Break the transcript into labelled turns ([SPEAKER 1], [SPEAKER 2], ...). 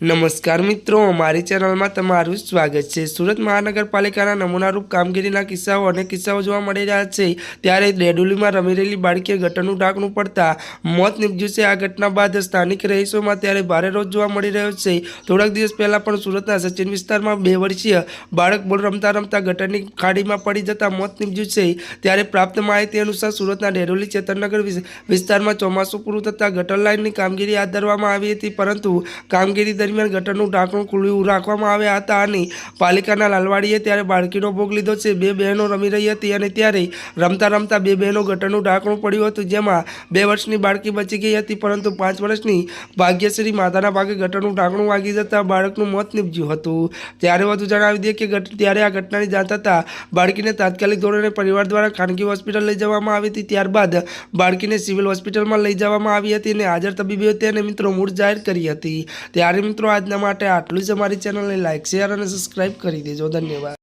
[SPEAKER 1] નમસ્કાર મિત્રો મારી ચેનલમાં તમારું સ્વાગત છે. સુરત મહાનગરપાલિકાના નમૂનારૂપ કામગીરીના કિસ્સાઓ અને કિસ્સાઓ જોવા મળી રહ્યા છે. ત્યારે ડેડુલીમાં રમી રહેલી બાળકીએ ગટરનું ઢાંકણું પડતા મોત નીપજ્યું છે. આ ઘટના બાદ સ્થાનિક રહીશોમાં ત્યારે ભારે રોજ જોવા મળી રહ્યો છે. થોડાક દિવસ પહેલાં પણ સુરતના સચિન વિસ્તારમાં બે વર્ષીય બાળક બોલ રમતા રમતા ગટરની ખાડીમાં પડી જતાં મોત નીપજ્યું છે. ત્યારે પ્રાપ્ત માહિતી અનુસાર સુરતના ડેડોલી ચેતનનગર વિસ્તારમાં ચોમાસું પૂરું થતાં ગટર લાઇનની કામગીરી હાથ ધરવામાં આવી હતી. પરંતુ કામગીરી દરમિયાન ગટરનું ઢાંકણું ખુલ્લું રાખવામાં આવ્યા હતા અને પાલિકાના લાલવાડીએ ત્યારે બાળકીનો ભોગ લીધો છે. બે બહેનો રમી રહી હતી અને ત્યારે રમતા રમતા બે બહેનો ગટરનું ઢાંકણું પડ્યું હતું, જેમાં બે વર્ષની બાળકી બચી ગઈ હતી, પરંતુ પાંચ વર્ષની ભાગ્યશ્રી માતાના ભાગે ગટરનું ઢાંકણું વાગી જતાં બાળકનું મોત નીપજ્યું હતું. ત્યારે વધુ જણાવી દઈએ કે ત્યારે આ ઘટનાની જાણ થતાં બાળકીને તાત્કાલિક ધોરણે પરિવાર દ્વારા ખાનગી હોસ્પિટલ લઈ જવામાં આવી હતી. ત્યારબાદ બાળકીને સિવિલ હોસ્પિટલમાં લઈ જવામાં આવી હતી અને હાજર તબીબે તેને મિત્રો મૂળ જાહેર કરી હતી. ત્યારે મિત્રો આજના માટે આટલું જ. અમારી ચેનલને લાઇક શેર અને સબસ્ક્રાઇબ કરી દેજો. ધન્યવાદ.